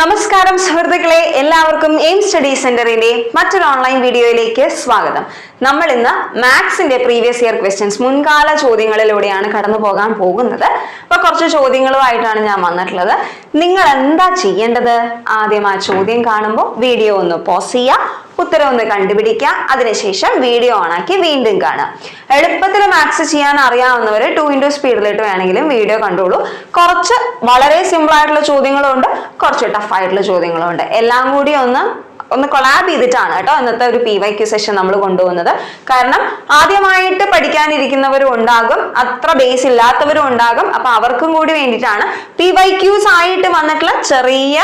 നമസ്കാരം സുഹൃത്തുക്കളെ എല്ലാവർക്കും എയിം സ്റ്റഡി സെന്ററിന്റെ മറ്റൊരു ഓൺലൈൻ വീഡിയോയിലേക്ക് സ്വാഗതം. നമ്മൾ ഇന്ന് മാത്സിന്റെ പ്രീവിയസ് ഇയർ ക്വസ്റ്റ്യൻസ് മുൻകാല ചോദ്യങ്ങളിലൂടെയാണ് കടന്നു പോകാൻ പോകുന്നത്. അപ്പൊ കുറച്ച് ചോദ്യങ്ങളുമായിട്ടാണ് ഞാൻ വന്നിട്ടുള്ളത്. നിങ്ങൾ എന്താ ചെയ്യേണ്ടത്? ആദ്യം ആ ചോദ്യം കാണുമ്പോൾ വീഡിയോ ഒന്ന് പോസ് ചെയ്യുക ഉത്തരം ഒന്ന് കണ്ടുപിടിക്കുക അതിനുശേഷം വീഡിയോ ഓണാക്കി വീണ്ടും കാണുക. എളുപ്പത്തിൽ മാത്സ് ചെയ്യാൻ അറിയാവുന്നവർ ടു ഇന്റു സ്പീഡിലിട്ട് വേണമെങ്കിലും വീഡിയോ കണ്ടോളൂ. കുറച്ച് വളരെ സിമ്പിൾ ആയിട്ടുള്ള ചോദ്യങ്ങളുണ്ട് കുറച്ച് ടഫ് ആയിട്ടുള്ള ചോദ്യങ്ങളുണ്ട്. എല്ലാം കൂടി ഒന്ന് ഒന്ന് കൊളാബ് ചെയ്തിട്ടാണ് കേട്ടോ ഇന്നത്തെ ഒരു പി വൈ ക്യു സെഷൻ നമ്മൾ കൊണ്ടുപോകുന്നത്. കാരണം ആദ്യമായിട്ട് പഠിക്കാനിരിക്കുന്നവരും ഉണ്ടാകും അത്ര ബേസ് ഇല്ലാത്തവരും ഉണ്ടാകും. അപ്പൊ അവർക്കും കൂടി വേണ്ടിയിട്ടാണ് പി വൈ ക്യൂസ് ആയിട്ട് വന്നിട്ടുള്ള ചെറിയ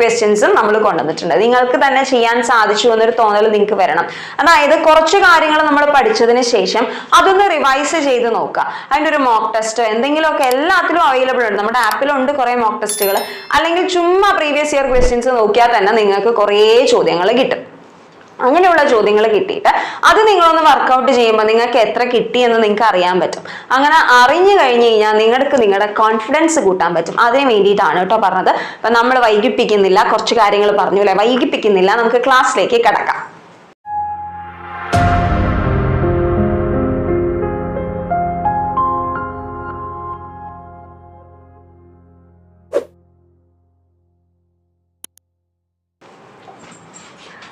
ക്വസ്റ്റ്യൻസും നമ്മൾ കൊണ്ടുവന്നിട്ടുണ്ട്. നിങ്ങൾക്ക് തന്നെ ചെയ്യാൻ സാധിച്ചു എന്നൊരു തോന്നൽ നിങ്ങൾക്ക് വരണം. അതായത് കുറച്ച് കാര്യങ്ങൾ നമ്മൾ പഠിച്ചതിന് ശേഷം അതൊന്ന് റിവൈസ് ചെയ്ത് നോക്കുക. അതിന്റെ ഒരു മോക്ക് ടെസ്റ്റ് എന്തെങ്കിലുമൊക്കെ എല്ലാത്തിലും അവൈലബിൾ ഉണ്ട്. നമ്മുടെ ആപ്പിലുണ്ട് കുറേ മോക്ക് ടെസ്റ്റുകൾ അല്ലെങ്കിൽ ചുമ്മാ പ്രീവിയസ് ഇയർ ക്വസ്റ്റ്യൻസ് നോക്കിയാൽ തന്നെ നിങ്ങൾക്ക് കുറേ ചോദ്യങ്ങൾ കിട്ടും. അങ്ങനെയുള്ള ചോദ്യങ്ങൾ കിട്ടിയിട്ട് അത് നിങ്ങളൊന്ന് വർക്കൗട്ട് ചെയ്യുമ്പോൾ നിങ്ങൾക്ക് എത്ര കിട്ടി എന്ന് നിങ്ങൾക്ക് അറിയാൻ പറ്റും. അങ്ങനെ അറിഞ്ഞു കഴിഞ്ഞു കഴിഞ്ഞാൽ നിങ്ങൾക്ക് നിങ്ങളുടെ കോൺഫിഡൻസ് കൂട്ടാൻ പറ്റും. അതിന് വേണ്ടിയിട്ടാണ് കേട്ടോ പറഞ്ഞത്. അപ്പൊ നമ്മൾ വൈകിപ്പിക്കുന്നില്ല കുറച്ച് കാര്യങ്ങൾ പറഞ്ഞു അല്ലേ വൈകിപ്പിക്കുന്നില്ല നമുക്ക് ക്ലാസ്സിലേക്ക് കിടക്കാം.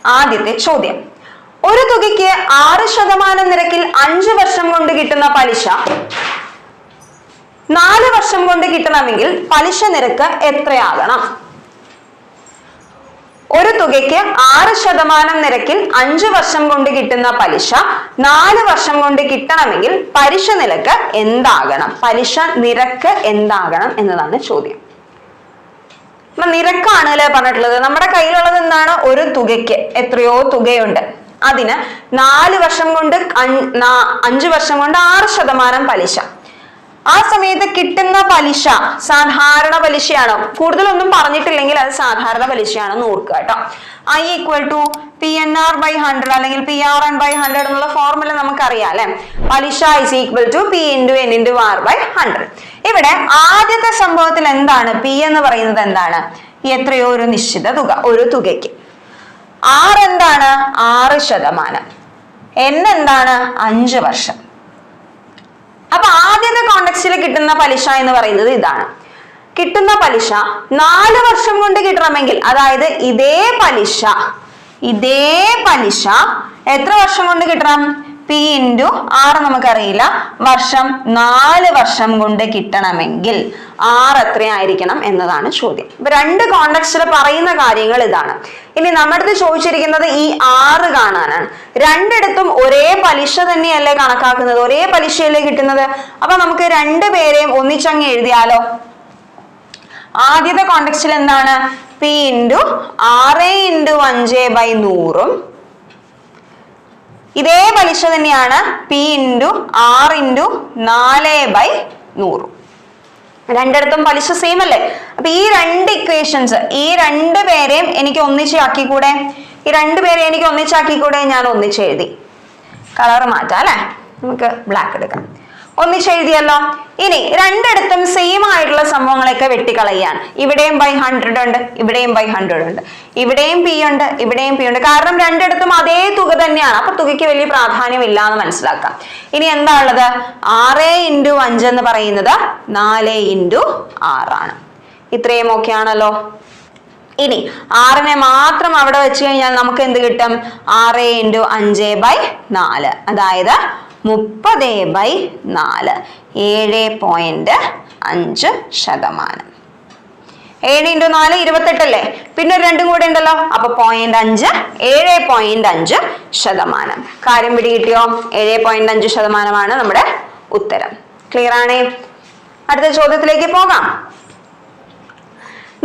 ആദ്യത്തെ ചോദ്യം. ഒരു തുകയ്ക്ക് ആറ് ശതമാനം നിരക്കിൽ അഞ്ചു വർഷം കൊണ്ട് കിട്ടുന്ന പലിശ. നാല് വർഷം കൊണ്ട് കിട്ടണമെങ്കിൽ പലിശ നിരക്ക് എത്രയാകണം? ഒരു തുകയ്ക്ക് ആറ് ശതമാനം നിരക്കിൽ അഞ്ചു വർഷം കൊണ്ട് കിട്ടുന്ന പലിശ നാല് വർഷം കൊണ്ട് കിട്ടണമെങ്കിൽ പലിശ നിരക്ക് എന്താകണം? പലിശ നിരക്ക് എന്താകണം എന്നതാണ് ചോദ്യം. അപ്പൊ നിരക്കാണ് അല്ലെ പറഞ്ഞിട്ടുള്ളത്? നമ്മുടെ കയ്യിലുള്ളത് എന്താണ്? ഒരു തുകയ്ക്ക് എത്രയോ തുകയുണ്ട്. അതിന് നാല് വർഷം കൊണ്ട് അഞ്ച് വർഷം കൊണ്ട് ആറ് ശതമാനം പലിശ. ആ സമയത്ത് കിട്ടുന്ന പലിശ സാധാരണ പലിശയാണോ. കൂടുതലൊന്നും പറഞ്ഞിട്ടില്ലെങ്കിൽ അത് സാധാരണ പലിശയാണെന്ന് ഓർക്കുക കേട്ടോ. I equal to P N R by hundred അല്ലെങ്കിൽ P R N by hundred എന്നുള്ള ഫോർമുല നമുക്കറിയാം അല്ലെ? പലിശ is equal to P into N into R by hundred ഇവിടെ ആദ്യത്തെ സംഭവത്തിൽ എന്താണ്? പി എന്ന് പറയുന്നത് എന്താണ്? എത്രയോ ഒരു നിശ്ചിത തുക ഒരു തുകയ്ക്ക്. ആർ എന്താണ്? ആറ് ശതമാനം. എൻ എന്താണ്? അഞ്ച് വർഷം. അപ്പൊ ആദ്യത്തെ പലിശ എന്ന് പറയുന്നത് ഇതാണ്. കിട്ടുന്ന പലിശ നാല് വർഷം കൊണ്ട് കിട്ടണമെങ്കിൽ അതായത് ഇതേ പലിശ ഇതേ പലിശ എത്ര വർഷം കൊണ്ട് കിട്ടണം? പി ഇന്റു ആറ് നമുക്കറിയില്ല. വർഷം നാല് വർഷം കൊണ്ട് കിട്ടണമെങ്കിൽ ആറ് എത്രയായിരിക്കണം എന്നതാണ് ചോദ്യം. ഇപ്പൊ രണ്ട് കോണ്ടക്സ്റ്റിൽ പറയുന്ന കാര്യങ്ങൾ ഇതാണ്. ഇനി നമ്മുടെ അടുത്ത് ചോദിച്ചിരിക്കുന്നത് ഈ ആറ് കാണാനാണ്. രണ്ടിടത്തും ഒരേ പലിശ തന്നെയല്ലേ കണക്കാക്കുന്നത്? ഒരേ പലിശയല്ലേ കിട്ടുന്നത്? അപ്പൊ നമുക്ക് രണ്ടുപേരെയും ഒന്നിച്ചങ്ങ് എഴുതിയാലോ? ആദ്യത്തെ കോണ്ടക്സ്റ്റിൽ എന്താണ്? പി ഇന്റു ആറ് ഇന്റു അഞ്ച് ബൈ നൂറും ഇതേ പലിശ തന്നെയാണ് പി ഇന്റു ആർ ഇന്റു നാല് ബൈ നൂറ്. രണ്ടിടത്തും പലിശ സെയിം അല്ലേ? അപ്പൊ ഈ രണ്ട് ഇക്വേഷൻസ് ഈ രണ്ട് പേരെയും എനിക്ക് ഒന്നിച്ചാക്കിക്കൂടെ ഈ രണ്ട് പേരെ എനിക്ക് ഒന്നിച്ചാക്കിക്കൂടെ ഞാൻ ഒന്നിച്ചെഴുതി കളർ മാറ്റാം അല്ലേ? നമുക്ക് ബ്ലാക്ക് എടുക്കാം. ഒന്നിച്ചെഴുതിയല്ലോ ഇനി രണ്ടിടത്തും സെയിം ആയിട്ടുള്ള സംഭവങ്ങളൊക്കെ വെട്ടിക്കളയാണ് ഇവിടെയും ബൈ ഹൺഡ്രഡ് ഉണ്ട് ഇവിടെയും ബൈ ഹൺഡ്രഡ് ഉണ്ട്. ഇവിടെയും പി ഉണ്ട് ഇവിടെയും പി ഉണ്ട്. കാരണം രണ്ടിടത്തും അതേ തുക തന്നെയാണ്. അപ്പൊ തുകയ്ക്ക് വലിയ പ്രാധാന്യം ഇല്ല എന്ന് മനസ്സിലാക്കാം. ഇനി എന്താ ഉള്ളത് ആറ് ഇന്റു അഞ്ച് എന്ന് പറയുന്നത് നാല് ഇന്റു ആറാണ്. ഇത്രയും ആണല്ലോ. ഇനി ആറിനെ മാത്രം അവിടെ വെച്ച് കഴിഞ്ഞാൽ നമുക്ക് എന്ത് കിട്ടും? ആറ് ഇന്റു അഞ്ച് ബൈ നാല്. അതായത് മുപ്പത് ബൈ നാല്. ഏഴ് പോയിന്റ് അഞ്ച് ശതമാനം. ഏഴ് ഇന്റു നാല് ഇരുപത്തെട്ടല്ലേ? പിന്നെ ഒരു രണ്ടും കൂടെ ഉണ്ടല്ലോ. അപ്പൊ പോയിന്റ് അഞ്ച് ഏഴ് പോയിന്റ് അഞ്ച് ശതമാനം. കാര്യം പിടികിട്ടിയോ? ഏഴ് പോയിന്റ് അഞ്ച് ശതമാനമാണ് നമ്മുടെ ഉത്തരം. ക്ലിയർ ആണേ? അടുത്ത ചോദ്യത്തിലേക്ക് പോകാം.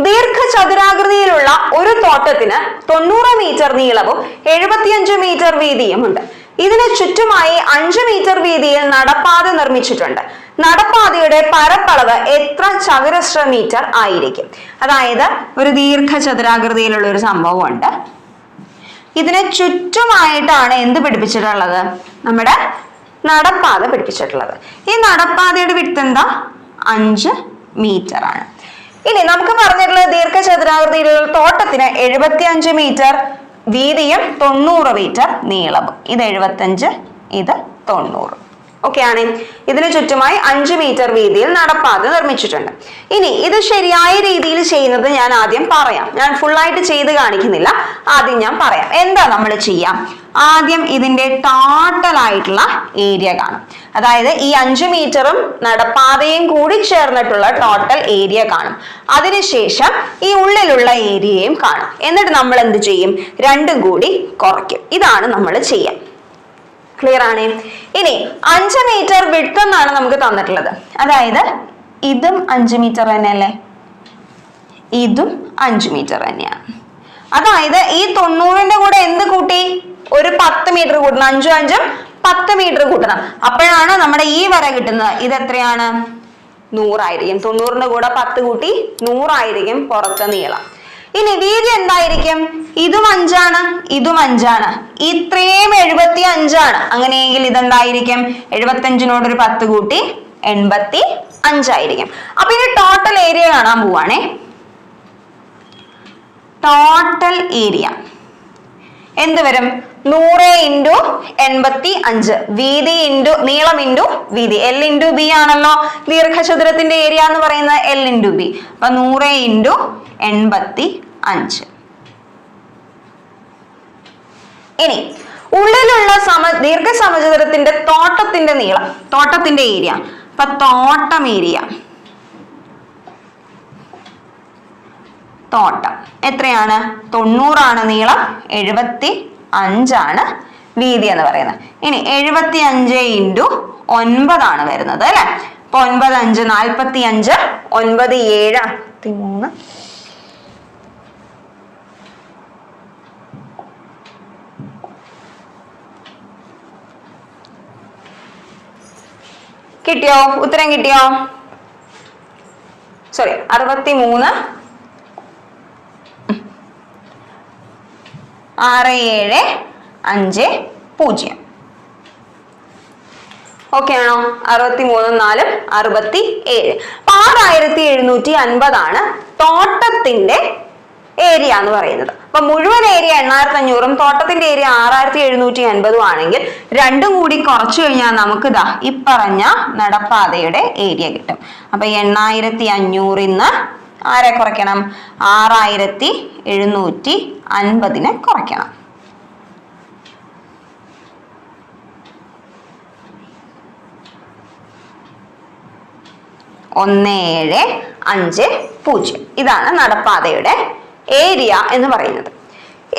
ദീർഘചതുരാകൃതിയിലുള്ള ഒരു തോട്ടത്തിന് തൊണ്ണൂറ് മീറ്റർ നീളവും എഴുപത്തിയഞ്ച് മീറ്റർ വീതിയുമുണ്ട്. ഇതിന് ചുറ്റുമായി അഞ്ച് മീറ്റർ വീതിയിൽ നടപ്പാത നിർമ്മിച്ചിട്ടുണ്ട്. നടപ്പാതയുടെ പരപ്പളവ് എത്ര ചതുരശ്ര മീറ്റർ ആയിരിക്കും? അതായത് ഒരു ദീർഘചതുരാകൃതിയിലുള്ള ഒരു സംഭവമുണ്ട്. ഇതിന് ചുറ്റുമായിട്ടാണ് എന്ത് പിടിപ്പിച്ചിട്ടുള്ളത്? നമ്മുടെ നടപ്പാത പിടിപ്പിച്ചിട്ടുള്ളത്. ഈ നടപ്പാതയുടെ വിട്ട് എന്താ? അഞ്ച് മീറ്റർ ആണ്. ഇനി നമുക്ക് പറഞ്ഞിട്ടുള്ള ദീർഘചതുരാകൃതിയിലുള്ള തോട്ടത്തിന് എഴുപത്തി അഞ്ച് മീറ്റർ വീതിയും തൊണ്ണൂറ് മീറ്റർ നീളവും. ഇത് എഴുപത്തഞ്ച് ഇത് തൊണ്ണൂറ്. ഓക്കെ ആണ് ഇതിനു ചുറ്റുമായി അഞ്ച് മീറ്റർ വീതിയിൽ നടപ്പാത നിർമ്മിച്ചിട്ടുണ്ട്. ഇനി ഇത് ശരിയായ രീതിയിൽ ചെയ്യുന്നത് ഞാൻ ആദ്യം പറയാം. ഞാൻ ഫുൾ ആയിട്ട് ചെയ്ത് കാണിക്കുന്നില്ല. ആദ്യം ഞാൻ പറയാം. എന്താ നമ്മൾ ചെയ്യാം? ആദ്യം ഇതിന്റെ ടോട്ടൽ ആയിട്ടുള്ള ഏരിയ കാണും. അതായത് ഈ അഞ്ച് മീറ്ററും നടപ്പാതയും കൂടി ചേർന്നിട്ടുള്ള ടോട്ടൽ ഏരിയ കാണും. അതിനുശേഷം ഈ ഉള്ളിലുള്ള ഏരിയയും കാണും. എന്നിട്ട് നമ്മൾ എന്ത് ചെയ്യും? രണ്ടും കൂടി കുറയ്ക്കും. ഇതാണ് നമ്മൾ ചെയ്യാം ക്ലിയർ ആണ്. ഇനി അഞ്ച് മീറ്റർ വിട്ട് എന്നാണ് നമുക്ക് തന്നിട്ടുള്ളത്. അതായത് ഇതും അഞ്ച് മീറ്റർ തന്നെയല്ലേ? ഇതും അഞ്ച് മീറ്റർ തന്നെയാണ്. അതായത് ഈ തൊണ്ണൂറിന്റെ കൂടെ എന്ത് കൂട്ടി? ഒരു പത്ത് മീറ്റർ കൂട്ടണം. അഞ്ചും അഞ്ചും പത്ത് മീറ്റർ കൂട്ടണം. അപ്പോഴാണ് നമ്മുടെ ഈ വര കിട്ടുന്നത്. ഇത് എത്രയാണ്? നൂറായിരിക്കും. തൊണ്ണൂറിന്റെ കൂടെ പത്ത് കൂട്ടി നൂറായിരിക്കും പുറത്തെ നീളം. ഇനി വീതി എന്തായിരിക്കും? ഇതും അഞ്ചാണ് ഇതും അഞ്ചാണ്. ഇത്രയും എഴുപത്തി അഞ്ചാണ് അങ്ങനെയെങ്കിൽ ഇതെന്തായിരിക്കും? എഴുപത്തി അഞ്ചിനോട് ഒരു പത്ത് കൂട്ടി എൺപത്തി അഞ്ചായിരിക്കും അപ്പൊ ഇനി ടോട്ടൽ ഏരിയ കാണാൻ പോവാണേ. ടോട്ടൽ ഏരിയ എന്ത് വരും? നൂറ് ഇന്റു എൺപത്തി അഞ്ച് വീതി ഇന്റു നീളം ഇന്റു വീതി. എൽ ഇന്റു ബി ആണല്ലോ ദീർഘചതുരത്തിന്റെ ഏരിയ എന്ന് പറയുന്നത് എൽ ഇന്റു ബി അപ്പൊ നൂറ് ഇന്റു എൺപത്തി അഞ്ച് ഇനി ഉള്ളിലുള്ള സമ ദീർഘസമചതുരത്തിന്റെ തോട്ടത്തിന്റെ നീളം തോട്ടത്തിന്റെ ഏരിയ അപ്പൊ തോട്ടം ഏരിയ തോട്ടം. എത്രയാണ്? തൊണ്ണൂറാണ് നീളം എഴുപത്തി അഞ്ചാണ് വീതി എന്ന് പറയുന്നത്. ഇനി എഴുപത്തി അഞ്ച് ഇന്റു ഒൻപതാണ് വരുന്നത് അല്ലെ? അപ്പൊ ഒൻപത് അഞ്ച് നാൽപ്പത്തി അഞ്ച് ഒൻപത് ഏഴ് മൂന്ന് കിട്ടിയോ? ഉത്തരം കിട്ടിയോ? സോറി അറുപത്തി മൂന്ന് ആറ് ഏഴ് അഞ്ച് പൂജ്യം. ഓക്കെ ആണോ? അറുപത്തി മൂന്നും നാലും അറുപത്തി ഏഴ് അപ്പൊ ആറായിരത്തി എഴുന്നൂറ്റി അൻപതാണ് തോട്ടത്തിന്റെ ഏരിയ എന്ന് പറയുന്നത്. അപ്പൊ മുഴുവൻ ഏരിയ എണ്ണായിരത്തി അഞ്ഞൂറും തോട്ടത്തിന്റെ ഏരിയ ആറായിരത്തി എഴുന്നൂറ്റി അൻപതും ആണെങ്കിൽ രണ്ടും കൂടി കുറച്ചു കഴിഞ്ഞാൽ നമുക്ക് ഇതാ ഇപ്പറഞ്ഞ പറഞ്ഞ നടപ്പാതയുടെ ഏരിയ കിട്ടും. അപ്പൊ എണ്ണായിരത്തി അഞ്ഞൂറിന്ന് ആരെ കുറയ്ക്കണം? ആറായിരത്തി എഴുന്നൂറ്റി അൻപതിനെ കുറയ്ക്കണം. ഒന്ന് ഏഴ് അഞ്ച് പൂജ്യം. ഇതാണ് നടപ്പാതയുടെ ഏരിയ എന്ന് പറയുന്നത്.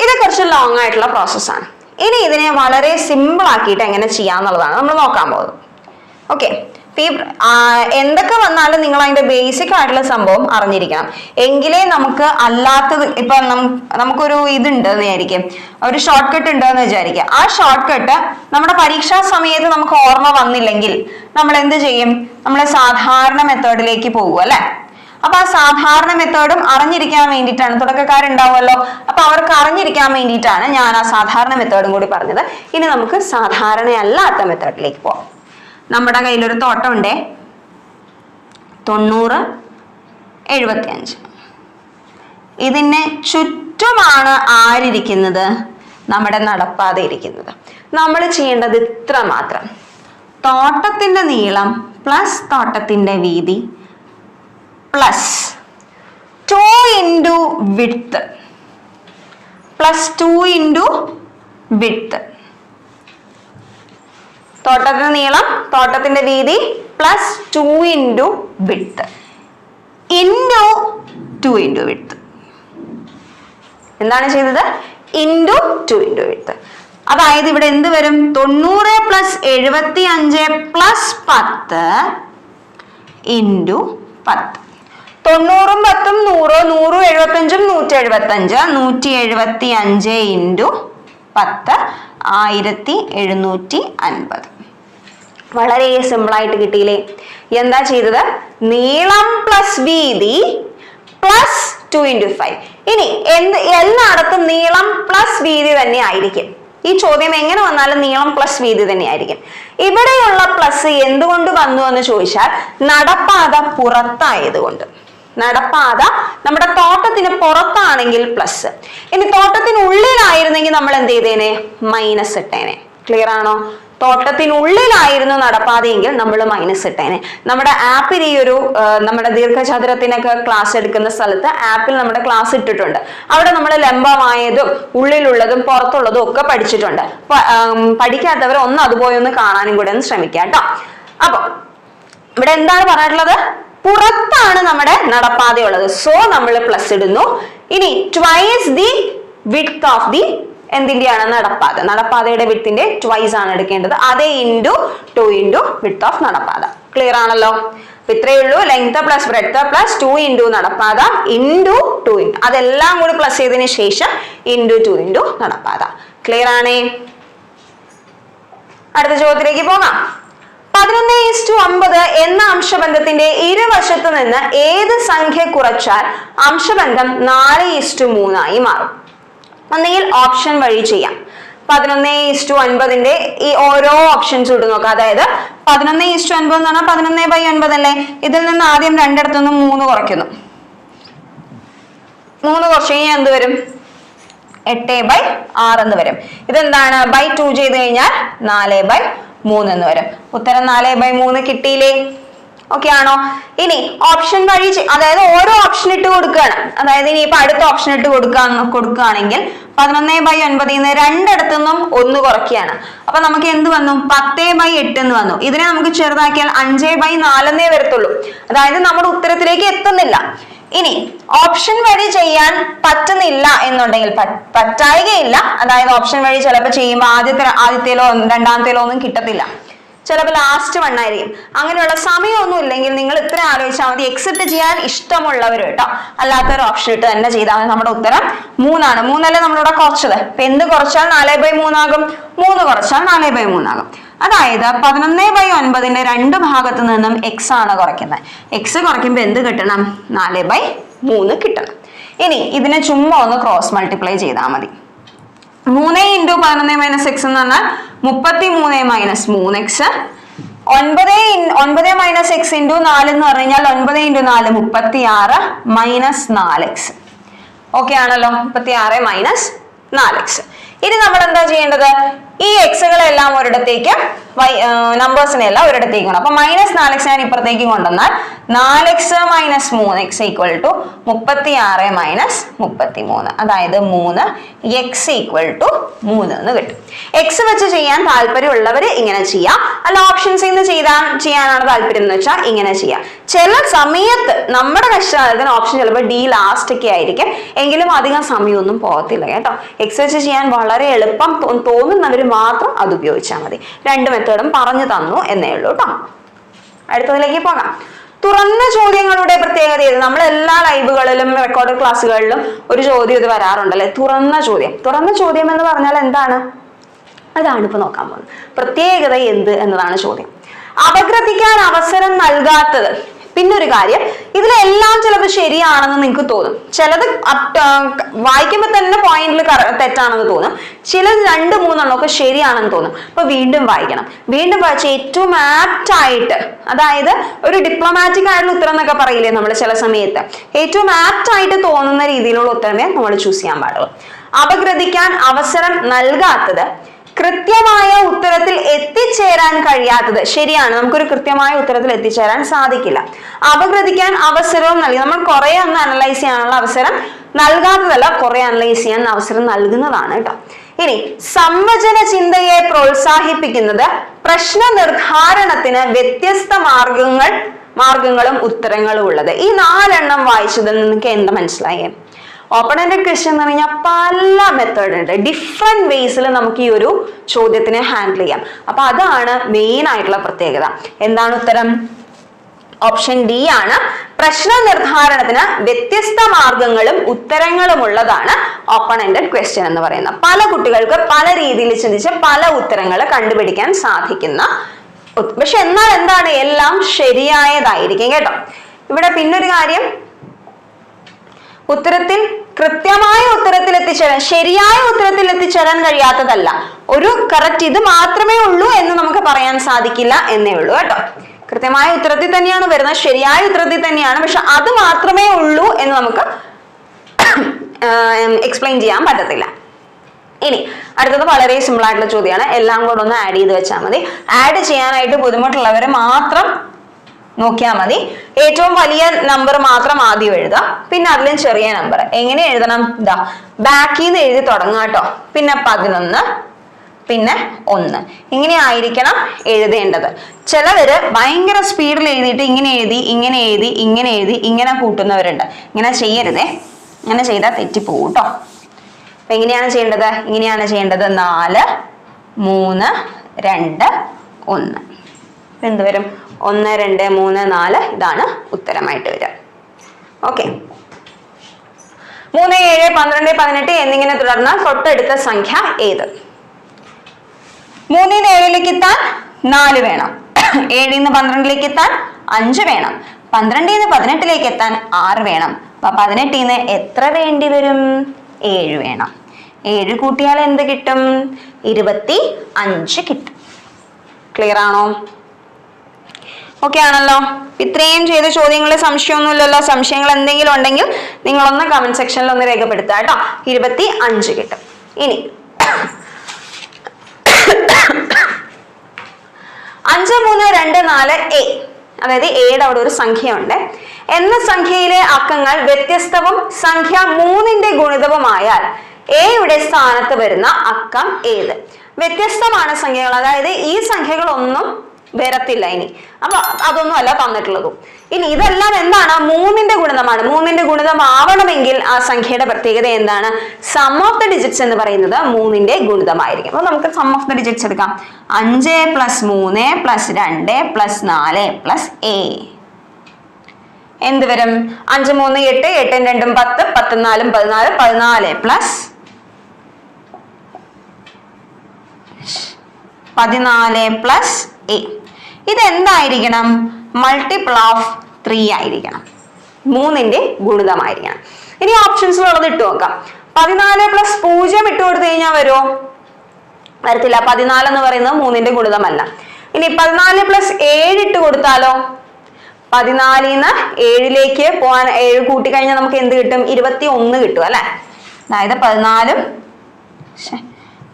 ഇത് കുറച്ച് ലോങ് ആയിട്ടുള്ള പ്രോസസ്സാണ് ഇനി ഇതിനെ വളരെ സിമ്പിൾ ആക്കിയിട്ട് എങ്ങനെ ചെയ്യാന്നുള്ളതാണ് നമ്മൾ നോക്കാൻ പോകുന്നത്. ഓക്കെ എന്തൊക്കെ വന്നാലും നിങ്ങൾ അതിന്റെ ബേസിക് ആയിട്ടുള്ള സംഭവം അറിഞ്ഞിരിക്കണം. എങ്കിലേ നമുക്ക് അല്ലാത്തത് ഇപ്പൊ നമുക്കൊരു ഇതുണ്ട് വിചാരിക്കും. ഒരു ഷോർട്ട് കട്ട് ഉണ്ടെന്ന് വിചാരിക്കുക ആ ഷോർട്ട് കട്ട് നമ്മുടെ പരീക്ഷാ സമയത്ത് നമുക്ക് ഓർമ്മ വന്നില്ലെങ്കിൽ നമ്മൾ എന്ത് ചെയ്യും? നമ്മൾ സാധാരണ മെത്തേഡിലേക്ക് പോകും അല്ലെ? അപ്പൊ ആ സാധാരണ മെത്തേഡും അറിഞ്ഞിരിക്കാൻ വേണ്ടിയിട്ടാണ്. തുടക്കക്കാരുണ്ടാവുമല്ലോ. അപ്പൊ അവർക്ക് അറിഞ്ഞിരിക്കാൻ വേണ്ടിയിട്ടാണ് ഞാൻ ആ സാധാരണ മെത്തേഡും കൂടി പറഞ്ഞത്. ഇനി നമുക്ക് സാധാരണയല്ലാത്ത മെത്തേഡിലേക്ക് പോവാം. നമ്മുടെ കയ്യിലൊരു തോട്ടം ഉണ്ടേ തൊണ്ണൂറ് എഴുപത്തി അഞ്ച് ഇതിന് ചുറ്റുമാണ് ആരിരിക്കുന്നത്? നമ്മുടെ നടപ്പാതെ ഇരിക്കുന്നത്. നമ്മൾ ചെയ്യേണ്ടത് ഇത്ര മാത്രം തോട്ടത്തിന്റെ നീളം പ്ലസ് തോട്ടത്തിന്റെ വീതി plus two into width plus two into width തോട്ടത്തിന്റെ നീളം തോട്ടത്തിന്റെ വീതി plus two into width into two into width എന്താണ് ചെയ്തത്? ഇന്റു ടു ഇന്റു വിത്ത് അതായത് ഇവിടെ എന്ത് വരും? തൊണ്ണൂറ് പ്ലസ് എഴുപത്തി അഞ്ച് പ്ലസ് പത്ത് ഇന്റു പത്ത്. തൊണ്ണൂറും പത്തും നൂറ് നൂറും എഴുപത്തഞ്ചും നൂറ്റി എഴുപത്തഞ്ച് നൂറ്റി എഴുപത്തി അഞ്ച് ഇന്റു പത്ത് ആയിരത്തി എഴുന്നൂറ്റി അൻപത്. വളരെ സിമ്പിൾ ആയിട്ട് കിട്ടിയില്ലേ? എന്താ ചെയ്തത്? നീളം പ്ലസ് വീതി പ്ലസ് ടു ഇന്റു ഫൈവ് ഇനി എന്ത് എല്ലായിടത്തും നീളം പ്ലസ് വീതി തന്നെ ആയിരിക്കും. ഈ ചോദ്യം എങ്ങനെ വന്നാലും നീളം പ്ലസ് വീതി തന്നെയായിരിക്കും ഇവിടെയുള്ള പ്ലസ് എന്തുകൊണ്ട് വന്നു എന്ന് ചോദിച്ചാൽ നടപ്പാത പുറത്തായതുകൊണ്ട്. നടപ്പാത നമ്മുടെ തോട്ടത്തിന് പുറത്താണെങ്കിൽ പ്ലസ് ഇനി തോട്ടത്തിനുള്ളിലായിരുന്നെങ്കിൽ നമ്മൾ എന്ത് ചെയ്തേനെ? മൈനസ് ഇട്ടേനെ. ക്ലിയർ ആണോ? തോട്ടത്തിനുള്ളിലായിരുന്നു നടപ്പാതെങ്കിൽ നമ്മൾ മൈനസ് ഇട്ടേനെ. നമ്മുടെ ആപ്പിൽ ഈ ഒരു നമ്മുടെ ദീർഘചതുരത്തിനൊക്കെ ക്ലാസ് എടുക്കുന്ന സ്ഥലത്ത് ആപ്പിൽ നമ്മുടെ ക്ലാസ് ഇട്ടിട്ടുണ്ട്. അവിടെ നമ്മൾ ലംബമായതും ഉള്ളിലുള്ളതും പുറത്തുള്ളതും ഒക്കെ പഠിച്ചിട്ടുണ്ട്. പഠിക്കാത്തവർ ഒന്ന് അതുപോലെ ഒന്ന് കാണാനും കൂടെ ഒന്ന് ശ്രമിക്കാം കേട്ടോ. അപ്പൊ ഇവിടെ എന്താണ് പറഞ്ഞിട്ടുള്ളത്? പുറത്താണ് നമ്മുടെ നടപ്പാതയുള്ളത്. സോ നമ്മൾ പ്ലസ് ഇടുന്നു. ഇനി twice the width of the എന്തിന്റെയാണ് നടപ്പാത? നടപ്പാതയുടെ വിത്തിന്റെ ട്വൈസ് ആണ് എടുക്കേണ്ടത്. അതേ into two into width of നടപ്പാത. ക്ലിയർ ആണല്ലോ? ഇത്രയേ ഉള്ളൂ. Length plus breadth plus two into നടപ്പാത ഇന്റു ടു ഇന്റു അതെല്ലാം കൂടി പ്ലസ് ചെയ്തതിന് ശേഷം ഇന്റു ടു ഇന്റു നടപ്പാത. ക്ലിയർ ആണേ? അടുത്ത ചോദ്യത്തിലേക്ക് പോകാം. പതിനൊന്ന് ഇസ്റ്റു അമ്പത് എന്ന അംശബന്ധത്തിന്റെ ഇരുവശത്തു നിന്ന് ഏത് സംഖ്യ കുറച്ചാൽ അംശബന്ധം നാല് ഇസ്റ്റു മൂന്നായി മാറും. ഒന്നുകിൽ ഓപ്ഷൻ വഴി ചെയ്യാം. പതിനൊന്ന് ഇസ്റ്റു ഒൻപതിന്റെ ഈ ഓരോ ഓപ്ഷൻസ് ഇട്ട് നോക്കുക അതായത് പതിനൊന്ന് ഇസ്റ്റു ഒൻപത് എന്ന് പറഞ്ഞാൽ പതിനൊന്ന് ബൈ ഒൻപത് അല്ലേ? ഇതിൽ നിന്ന് ആദ്യം രണ്ടിടത്തു നിന്ന് മൂന്ന് കുറയ്ക്കുന്നു. മൂന്ന് കുറച്ച് കഴിഞ്ഞാൽ എന്ത് വരും? എട്ട് ബൈ ആറ് എന്ന് വരും. ഇതെന്താണ്? ബൈ ടു ചെയ്ത് കഴിഞ്ഞാൽ നാല് ബൈ മൂന്ന് എന്ന് വരും. ഉത്തരം നാല് ബൈ മൂന്ന് കിട്ടിയില്ലേ? ഓക്കെ ആണോ? ഇനി ഓപ്ഷൻ വഴി അതായത് ഓരോ ഓപ്ഷൻ ഇട്ട് കൊടുക്കുകയാണ്. അതായത് ഇനി ഇപ്പൊ അടുത്ത ഓപ്ഷൻ ഇട്ട് കൊടുക്കാൻ കൊടുക്കുകയാണെങ്കിൽ പതിനൊന്ന് ബൈ ഒൻപതിൽ നിന്ന് രണ്ടിടത്തു നിന്നും ഒന്ന് കുറയ്ക്കുകയാണ്. അപ്പൊ നമുക്ക് എന്ത് വന്നു? പത്തേ ബൈ എട്ട് എന്ന് വന്നു. ഇതിനെ നമുക്ക് ചെറുതാക്കിയാൽ അഞ്ചേ ബൈ നാലെന്നേ വരത്തുള്ളൂ. അതായത് നമ്മുടെ ഉത്തരത്തിലേക്ക് എത്തുന്നില്ല. ഇനി ഓപ്ഷൻ വഴി ചെയ്യാൻ പറ്റുന്നില്ല എന്നുണ്ടെങ്കിൽ പറ്റായികയില്ല. അതായത് ഓപ്ഷൻ വഴി ചിലപ്പോൾ ചെയ്യുമ്പോൾ ആദ്യത്തെ ആദ്യത്തേലോ രണ്ടാമത്തേലോ ഒന്നും കിട്ടത്തില്ല. ചിലപ്പോൾ ലാസ്റ്റ് വണ്ണായിരിക്കും അങ്ങനെയുള്ള സമയമൊന്നും ഇല്ലെങ്കിൽ നിങ്ങൾ ഇത്ര ആലോചിച്ചാൽ മതി. എക്സിറ്റ് ചെയ്യാൻ ഇഷ്ടമുള്ളവർ കേട്ടോ. അല്ലാത്തൊരു ഓപ്ഷൻ ഇട്ട് തന്നെ ചെയ്താൽ മതി. നമ്മുടെ ഉത്തരം മൂന്നാണ്. മൂന്നല്ലേ നമ്മളിവിടെ കുറച്ചത്. അപ്പൊ എന്ത് കുറച്ചാൽ നാല് ബൈ മൂന്നാകും? മൂന്ന് കുറച്ചാൽ നാല് ബൈ മൂന്നാകും. അതായത് പതിനൊന്ന് ബൈ ഒൻപതിന്റെ രണ്ട് ഭാഗത്ത് നിന്നും എക്സ് ആണ് കുറയ്ക്കുന്നത്. എക്സ് കുറയ്ക്കുമ്പോൾ എന്ത് കിട്ടണം? നാല് ബൈ മൂന്ന് കിട്ടണം. ഇനി ഇതിനെ ചുമ്മാ ഒന്ന് ക്രോസ് മൾട്ടിപ്ലൈ ചെയ്താൽ മതി. മൂന്ന് ഇന്റു പതിനൊന്ന് മൈനസ് എക്സ് എന്ന് പറഞ്ഞാൽ മുപ്പത്തി മൂന്ന് മൈനസ് മൂന്ന് എക്സ് ഒൻപത് ഒൻപത് മൈനസ് എക്സ് ഇന്റു നാല് എന്ന് പറഞ്ഞു കഴിഞ്ഞാൽ ഒൻപത് ഇന്റു നാല് മുപ്പത്തി ആറ് മൈനസ് നാല് എക്സ് ഓക്കെ ആണല്ലോ. മുപ്പത്തി ആറ് മൈനസ് നാല് എക്സ് ഇനി നമ്മൾ എന്താ ചെയ്യേണ്ടത്? ഈ എക്സുകളെല്ലാം ഒരിടത്തേക്ക് നമ്പേഴ്സിനെ എല്ലാം ഒരിടത്തേക്ക് വേണം അപ്പൊ മൈനസ് നാല് എക്സ് ഞാൻ ഇപ്പുറത്തേക്ക് കൊണ്ടുവന്നാൽ നാല് എക്സ് മൈനസ് മൂന്ന് എക്സ് ഈക്വൽ ടു മുപ്പത്തി ആറ് മൈനസ് മുപ്പത്തി മൂന്ന് അതായത് മൂന്ന് എക്സ് ഈക്വൽ ടു മൂന്ന് എന്ന് കിട്ടും. എക്സ് വെച്ച് ചെയ്യാൻ താല്പര്യമുള്ളവർ ഇങ്ങനെ ചെയ്യാം. അല്ല ഓപ്ഷൻസ് ഇന്ന് ചെയ്താൽ ചെയ്യാനാണ് താല്പര്യം എന്ന് വെച്ചാൽ ഇങ്ങനെ ചെയ്യാം. ചില സമയത്ത് നമ്മുടെ കഷ്ടത്തിന് ഓപ്ഷൻ ചിലപ്പോൾ ഡി ലാസ്റ്റ് ഒക്കെ ആയിരിക്കും. എങ്കിലും അധികം സമയമൊന്നും പോകത്തില്ല കേട്ടോ. എക്സ് വെച്ച് ചെയ്യാൻ വളരെ എളുപ്പം തോന്നുന്നവർ മാത്രം അത് ഉപയോഗിച്ചാൽ മതി. രണ്ട് മെത്തേഡും പറഞ്ഞു തന്നു എന്നേ ഉള്ളൂ കേട്ടോ അടുത്തതിലേക്ക് പോകാം. തുറന്ന ചോദ്യങ്ങളുടെ പ്രത്യേകത ഇത് നമ്മൾ എല്ലാ ലൈവുകളിലും റെക്കോർഡ് ക്ലാസ്സുകളിലും ഒരു ചോദ്യം ഇത് വരാറുണ്ടല്ലേ തുറന്ന ചോദ്യം. തുറന്ന ചോദ്യം എന്ന് പറഞ്ഞാൽ എന്താണ്? അതാണ് ഇപ്പൊ നോക്കാൻ പോകുന്നത്. പ്രത്യേകത എന്ത് എന്നതാണ് ചോദ്യം. അപഗ്രഥിക്കാൻ അവസരം നൽകാത്തത്. പിന്നൊരു കാര്യം ഇതിലെല്ലാം ചിലപ്പോൾ ശരിയാണെന്ന് നിങ്ങൾക്ക് തോന്നും. ചിലത് വായിക്കുമ്പോൾ തന്നെ പോയിന്റിൽ തെറ്റാണെന്ന് തോന്നും. ചില രണ്ട് മൂന്നെണ്ണം ഒക്കെ ശരിയാണെന്ന് തോന്നും. അപ്പൊ വീണ്ടും വായിക്കണം. വീണ്ടും വായിച്ച് ഏറ്റവും ആപ്റ്റ് ആയിട്ട് അതായത് ഒരു ഡിപ്ലോമാറ്റിക് ആയിട്ടുള്ള ഉത്തരം എന്നൊക്കെ പറയില്ലേ നമ്മൾ ചില സമയത്ത്. ഏറ്റവും ആപ്റ്റ് ആയിട്ട് തോന്നുന്ന രീതിയിലുള്ള ഉത്തരമേ നമ്മൾ ചൂസ് ചെയ്യാൻ പാടുള്ളൂ. അപഗ്രഥിക്കാൻ അവസരം നൽകാത്തത് കൃത്യമായ ഉത്തരത്തിൽ എത്തിച്ചേരാൻ കഴിയാത്തത്. ശരിയാണ്. നമുക്കൊരു കൃത്യമായ ഉത്തരത്തിൽ എത്തിച്ചേരാൻ സാധിക്കില്ല. അപഗ്രഥിക്കാൻ അവസരവും നൽകി. നമ്മൾ കുറെ ഒന്ന് അനലൈസ് ചെയ്യാനുള്ള അവസരം നൽകാത്തതല്ല കുറെ അനലൈസ് ചെയ്യാൻ അവസരം നൽകുന്നതാണ് കേട്ടോ. ഇനി സംവചന ചിന്തയെ പ്രോത്സാഹിപ്പിക്കുന്നത് പ്രശ്ന നിർധാരണത്തിന് വ്യത്യസ്ത മാർഗങ്ങൾ മാർഗങ്ങളും ഉത്തരങ്ങളും ഉള്ളത്. ഈ നാലെണ്ണം വായിച്ചതിൽ നിങ്ങൾക്ക് എന്താ മനസ്സിലായേ? ഓപ്പൺ ക്വസ്റ്റ്യൻ എന്ന് പറഞ്ഞാൽ പല മെത്തേഡ് ഉണ്ട്. ഡിഫറെന്റ് വേസിൽ നമുക്ക് ഈ ഒരു ചോദ്യത്തിനെ ഹാൻഡിൽ ചെയ്യാം. അപ്പൊ അതാണ് മെയിൻ ആയിട്ടുള്ള പ്രത്യേകത. എന്താണ് ഉത്തരം? ഓപ്ഷൻ ഡി ആണ്. പ്രശ്ന നിർദ്ധാരണത്തിന് വ്യത്യസ്ത മാർഗങ്ങളും ഉത്തരങ്ങളും ഉള്ളതാണ് ഓപ്പൺ ക്വസ്റ്റ്യൻ എന്ന് പറയുന്നത്. പല കുട്ടികൾക്ക് പല രീതിയിൽ ചിന്തിച്ച് പല ഉത്തരങ്ങൾ കണ്ടുപിടിക്കാൻ സാധിക്കുന്ന പക്ഷെ എന്നാൽ എന്താണ്? എല്ലാം ശരിയായതായിരിക്കും കേട്ടോ. ഇവിടെ പിന്നൊരു കാര്യം. ഉത്തരത്തിൽ കൃത്യമായ ഉത്തരത്തിൽ എത്തിച്ചേരാൻ ശരിയായ ഉത്തരത്തിൽ എത്തിച്ചേരാൻ കഴിയാത്തതല്ല. ഒരു കറക്റ്റ് ഇത് മാത്രമേ ഉള്ളൂ എന്ന് നമുക്ക് പറയാൻ സാധിക്കില്ല എന്നേ ഉള്ളൂ കേട്ടോ. കൃത്യമായ ഉത്തരത്തിൽ തന്നെയാണ് വരുന്നത് ശരിയായ ഉത്തരത്തിൽ തന്നെയാണ്. പക്ഷെ അത് മാത്രമേ ഉള്ളൂ എന്ന് നമുക്ക് എക്സ്പ്ലെയിൻ ചെയ്യാൻ പറ്റത്തില്ല. ഇനി അടുത്തത് വളരെ സിമ്പിൾ ആയിട്ടുള്ള ചോദ്യമാണ്. എല്ലാം കൂടെ ഒന്ന് ആഡ് ചെയ്ത് വെച്ചാൽ മതി. ആഡ് ചെയ്യാനായിട്ട് ബുദ്ധിമുട്ടുള്ളവരെ മാത്രം നോക്കിയാൽ മതി. ഏറ്റവും വലിയ നമ്പർ മാത്രം ആദ്യം എഴുതാം. പിന്നെ അതിലും ചെറിയ നമ്പർ എങ്ങനെ എഴുതണം? ഇതാ ബാക്കിൽ നിന്ന് എഴുതി തുടങ്ങാം കേട്ടോ. പിന്നെ പതിനൊന്ന് പിന്നെ ഒന്ന്. ഇങ്ങനെ ആയിരിക്കണം എഴുതേണ്ടത്. ചിലവര് ഭയങ്കര സ്പീഡിൽ എഴുതിയിട്ട് ഇങ്ങനെ എഴുതി ഇങ്ങനെ എഴുതി ഇങ്ങനെ എഴുതി ഇങ്ങനെ കൂട്ടുന്നവരുണ്ട്. ഇങ്ങനെ ചെയ്യരുതേ. ഇങ്ങനെ ചെയ്താൽ തെറ്റിപ്പോകും കേട്ടോ അപ്പൊ എങ്ങനെയാണ് ചെയ്യേണ്ടത്? ഇങ്ങനെയാണ് ചെയ്യേണ്ടത്. നാല് മൂന്ന് രണ്ട് ഒന്ന്. എന്തുവരും എന്ത് വരും? ഒന്ന് രണ്ട് മൂന്ന് നാല് ഇതാണ് ഉത്തരമായിട്ട് വരിക. ഓക്കെ മൂന്ന് ഏഴ് പന്ത്രണ്ട് പതിനെട്ട് എന്നിങ്ങനെ തുടർന്നാൽ തൊട്ടടുത്ത സംഖ്യ ഏത്? മൂന്നിന്ന് ഏഴിലേക്ക് എത്താൻ നാല് വേണം. ഏഴിൽ നിന്ന് പന്ത്രണ്ടിലേക്ക് എത്താൻ അഞ്ച് വേണം. പന്ത്രണ്ടിൽ നിന്ന് പതിനെട്ടിലേക്ക് എത്താൻ ആറ് വേണം. അപ്പൊ പതിനെട്ടിൽ നിന്ന് എത്ര വേണ്ടി വരും? ഏഴ് വേണം. ഏഴ് കൂട്ടിയാൽ എന്ത് കിട്ടും? ഇരുപത്തി അഞ്ച് കിട്ടും. ക്ലിയർ ആണോ? ഓക്കെ ആണല്ലോ. ഇത്രയും ചെയ്ത ചോദ്യങ്ങളിൽ സംശയമൊന്നുമില്ലല്ലോ. സംശയങ്ങൾ എന്തെങ്കിലും ഉണ്ടെങ്കിൽ നിങ്ങളൊന്ന് കമന്റ് സെക്ഷനിൽ ഒന്ന് രേഖപ്പെടുത്തുക കേട്ടോ. ഇരുപത്തി അഞ്ച് കിട്ടും. ഇനി അഞ്ച് മൂന്ന് രണ്ട് നാല് എ. അതായത് എയുടെ അവിടെ ഒരു സംഖ്യയുണ്ട്. എന്ന സംഖ്യയിലെ അക്കങ്ങൾ വ്യത്യസ്തവും സംഖ്യ മൂന്നിന്റെ ഗുണിതവുമായാൽ എയുടെ സ്ഥാനത്ത് വരുന്ന അക്കം ഏത്? വ്യത്യസ്തമാണ് സംഖ്യകൾ. അതായത് ഈ സംഖ്യകളൊന്നും വരത്തില്ല ഇനി. അപ്പൊ അതൊന്നും അല്ല തന്നിട്ടുള്ളതും. ഇനി ഇതെല്ലാം എന്താണ്? മൂന്നിന്റെ ഗുണിതമാണ്. മൂന്നിന്റെ ഗുണിതം ആവണമെങ്കിൽ ആ സംഖ്യയുടെ പ്രത്യേകത എന്താണ്? സം ഓഫ് ദ ഡിജിറ്റ്സ് എന്ന് പറയുന്നത് മൂന്നിന്റെ ഗുണിതമായിരിക്കും. അപ്പൊ നമുക്ക് സം ഓഫ് ദ ഡിജിറ്റ്സ് എടുക്കാം. അഞ്ച് പ്ലസ് മൂന്ന് പ്ലസ് രണ്ട് പ്ലസ് നാല് പ്ലസ് എ എന്ത് വരും? അഞ്ച് മൂന്ന് എട്ട് എട്ടും രണ്ടും പത്ത് പത്തിനാലും പതിനാല് പതിനാല് പ്ലസ് പതിനാല് പ്ലസ് എ ഇതെന്തായിരിക്കണം? മൾട്ടിപ്പിൾ ഓഫ് ത്രീ ആയിരിക്കണം. മൂന്നിന്റെ ഗുണിതമായിരിക്കണം. ഇനി ഓപ്ഷൻസ് ഉള്ളത് ഇട്ട് നോക്കാം. പതിനാല് പ്ലസ് പൂജ്യം ഇട്ട് കൊടുത്തു കഴിഞ്ഞാൽ വരുമോ വരത്തില്ല. പതിനാല് എന്ന് പറയുന്നത് മൂന്നിന്റെ ഗുണിതമല്ല. ഇനി പതിനാല് പ്ലസ് ഏഴ് ഇട്ട് കൊടുത്താലോ? പതിനാലിൽ നിന്ന് ഏഴിലേക്ക് പോകാൻ ഏഴ് കൂട്ടിക്കഴിഞ്ഞാൽ നമുക്ക് എന്ത് കിട്ടും? ഇരുപത്തി ഒന്ന് കിട്ടും അല്ലെ? അതായത് പതിനാലും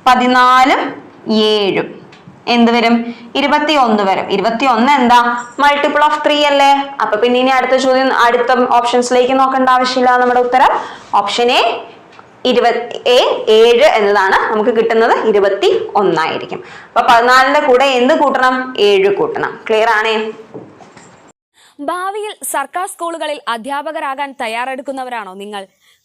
പതിനാലും ഏഴും. എന്ത് വരും? ഇരുപത്തി ഒന്ന് വരും. ഇരുപത്തി ഒന്ന് എന്താ? മൾട്ടിപ്പിൾ ഓഫ് ത്രീ അല്ലേ? അപ്പൊ പിന്നെ ഇനി അടുത്ത ചോദ്യം അടുത്ത ഓപ്ഷൻസിലേക്ക് നോക്കേണ്ട ആവശ്യമില്ല നമ്മുടെ ഉത്തരം. ഓപ്ഷൻ എ ഇരുപത്തി എ ഏഴ് എന്നതാണ് നമുക്ക് കിട്ടുന്നത്. ഇരുപത്തി ഒന്നായിരിക്കും അപ്പൊ പതിനാലിന്റെ കൂടെ എന്ത് കൂട്ടണം? ഏഴ് കൂട്ടണം. ക്ലിയർ ആണേ? ഭാവിയിൽ സർക്കാർ സ്കൂളുകളിൽ അധ്യാപകരാകാൻ തയ്യാറെടുക്കുന്നവരാണോ നിങ്ങൾ?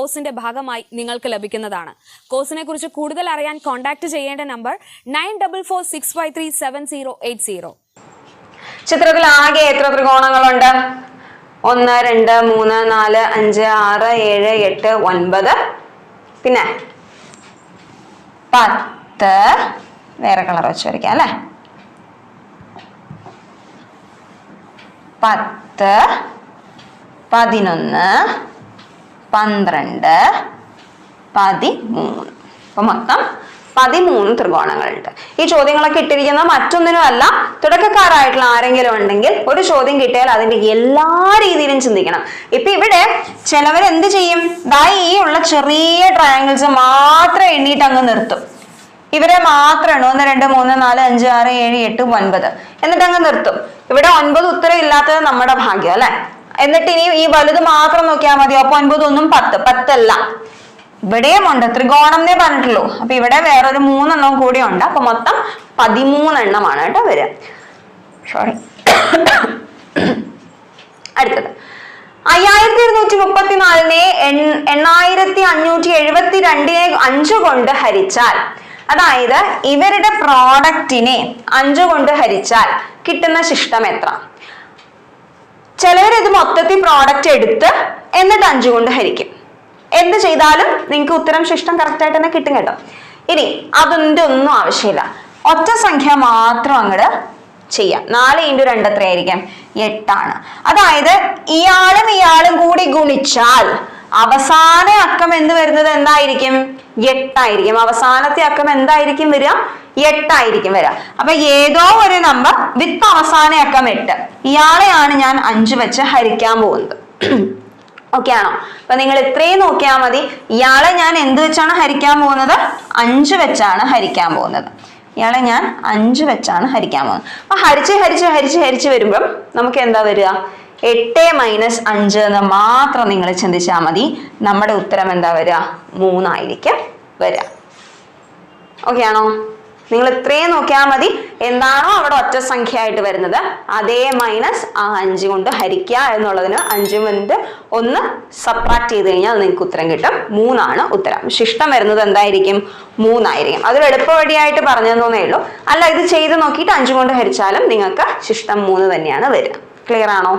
കോഴ്സിന്റെ ഭാഗമായി നിങ്ങൾക്ക് ലഭിക്കുന്നതാണ്. കോഴ്സിനെ കുറിച്ച് കൂടുതൽ അറിയാൻ കോൺടാക്ട് ചെയ്യേണ്ട number nine double four six five three seven zero eight zero. ചിത്രത്തിൽ ആകെ എത്ര ത്രികോണങ്ങളുണ്ട്? ഒന്ന് രണ്ട് മൂന്ന് നാല് അഞ്ച് ആറ് ഏഴ് എട്ട് ഒൻപത്. പിന്നെ പത്ത്. വേറെ കളർ വെച്ച് വരയ്ക്കാം അല്ലേ? പത്ത് പതിനൊന്ന് പന്ത്രണ്ട് പതിമൂന്ന്. അപ്പൊ മൊത്തം പതിമൂന്ന് ത്രികോണങ്ങളുണ്ട്. ഈ ചോദ്യങ്ങളൊക്കെ ഇട്ടിരിക്കുന്ന മറ്റൊന്നിനും അല്ല തുടക്കക്കാരായിട്ടുള്ള ആരെങ്കിലും ഉണ്ടെങ്കിൽ ഒരു ചോദ്യം കിട്ടിയാൽ അതിന്റെ എല്ലാ രീതിയിലും ചിന്തിക്കണം. ഇപ്പൊ ഇവിടെ ചിലവർ എന്ത് ചെയ്യും? ദാ ഈ ഉള്ള ചെറിയ ട്രയാങ്കിൾസ് മാത്രം എണ്ണീട്ട് അങ്ങ് നിർത്തും. ഇവരെ മാത്രമാണ് ഒന്ന് രണ്ട് മൂന്ന് നാല് അഞ്ച് ആറ് ഏഴ് എട്ട് ഒൻപത്. എന്നിട്ട് അങ്ങ് നിർത്തും. ഇവിടെ ഒൻപത് ഉത്തരം ഇല്ലാത്തത് നമ്മുടെ ഭാഗ്യം അല്ലെ? എന്നിട്ട് ഇനി ഈ വലുത് മാത്രം നോക്കിയാൽ മതി. അപ്പൊ ഒൻപത് ഒന്നും പത്ത്. പത്തല്ല. ഇവിടെയും ഉണ്ട്. ത്രികോണം എന്നേ പറഞ്ഞിട്ടുള്ളൂ. അപ്പൊ ഇവിടെ വേറൊരു മൂന്നെണ്ണം കൂടി ഉണ്ട്. അപ്പൊ മൊത്തം പതിമൂന്നെണ്ണമാണ് കേട്ടോ വരിക. സോറി അടുത്തത്. അയ്യായിരത്തി ഇരുന്നൂറ്റി മുപ്പത്തിനാലിനെ എണ്ണായിരത്തി അഞ്ഞൂറ്റി എഴുപത്തി രണ്ടിനെ അഞ്ചു കൊണ്ട് ഹരിച്ചാൽ അതായത് ഇവരുടെ പ്രോഡക്റ്റിനെ അഞ്ചു കൊണ്ട് ഹരിച്ചാൽ കിട്ടുന്ന ശിഷ്ടം എത്ര? ചിലവർ ഇത് മൊത്തത്തിൽ പ്രോഡക്റ്റ് എടുത്ത് എന്നിട്ട് അഞ്ചു കൊണ്ട് ഹരിക്കും. എന്ത് ചെയ്താലും നിങ്ങൾക്ക് ഉത്തരം ശിഷ്ടം കറക്റ്റ് ആയിട്ട് തന്നെ കിട്ടും കേട്ടോ. ഇനി അതിന്റെ ഒന്നും ആവശ്യമില്ല. ഒറ്റ സംഖ്യ മാത്രം അങ്ങോട്ട് ചെയ്യാം. നാല് ഇന്റു രണ്ട് എത്രയായിരിക്കും? എട്ടാണ്. അതായത് ഇയാളും ഇയാളും കൂടി ഗുണിച്ചാൽ അവസാന അക്കം എന്ത് വരുന്നത് എന്തായിരിക്കും? എട്ടായിരിക്കും. അവസാനത്തെ അക്കം എന്തായിരിക്കും വരിക? എട്ടായിരിക്കും വരിക അപ്പൊ ഏതോ ഒരു നമ്പർ വിത്ത് അവസാന അക്കം എട്ട്. ഇയാളെയാണ് ഞാൻ അഞ്ച് വെച്ച് ഹരിക്കാൻ പോകുന്നത്. ഓക്കെ ആണോ? അപ്പൊ നിങ്ങൾ ഇത്രയും നോക്കിയാൽ മതി. ഇയാളെ ഞാൻ എന്ത് വെച്ചാണ് ഹരിക്കാൻ പോകുന്നത്? അഞ്ച് വെച്ചാണ് ഹരിക്കാൻ പോകുന്നത്. ഇയാളെ ഞാൻ അഞ്ച് വെച്ചാണ് ഹരിക്കാൻ പോകുന്നത്. അപ്പൊ ഹരിച്ച് ഹരിച്ച് ഹരിച്ച് ഹരിച്ച് വരുമ്പം നമുക്ക് എന്താ വരിക? എട്ട് മൈനസ് അഞ്ച് എന്ന് മാത്രം നിങ്ങൾ ചിന്തിച്ചാൽ മതി. നമ്മുടെ ഉത്തരം എന്താ വരിക? മൂന്നായിരിക്കും വരിക. ഓക്കെ ആണോ? നിങ്ങൾ ഇത്രയും നോക്കിയാൽ മതി. എന്താണോ അവിടെ ഒറ്റ സംഖ്യ ആയിട്ട് വരുന്നത്. അതേ മൈനസ് ആ അഞ്ച് കൊണ്ട് ഹരിക്കുക എന്നുള്ളതിന് അഞ്ച് മിനിറ്റ് ഒന്ന് സബ്ട്രാക്ട് ചെയ്ത് കഴിഞ്ഞാൽ നിങ്ങൾക്ക് ഉത്തരം കിട്ടും. മൂന്നാണ് ഉത്തരം. ശിഷ്ടം വരുന്നത് എന്തായിരിക്കും? മൂന്നായിരിക്കും. അതൊരു എളുപ്പവഴിയായിട്ട് പറഞ്ഞു തന്നേ ഉള്ളൂ. അല്ല ഇത് ചെയ്ത് നോക്കിയിട്ട് അഞ്ച് കൊണ്ട് ഹരിച്ചാലും നിങ്ങൾക്ക് ശിഷ്ടം മൂന്ന് തന്നെയാണ് വരിക. ക്ലിയർ ആണോ?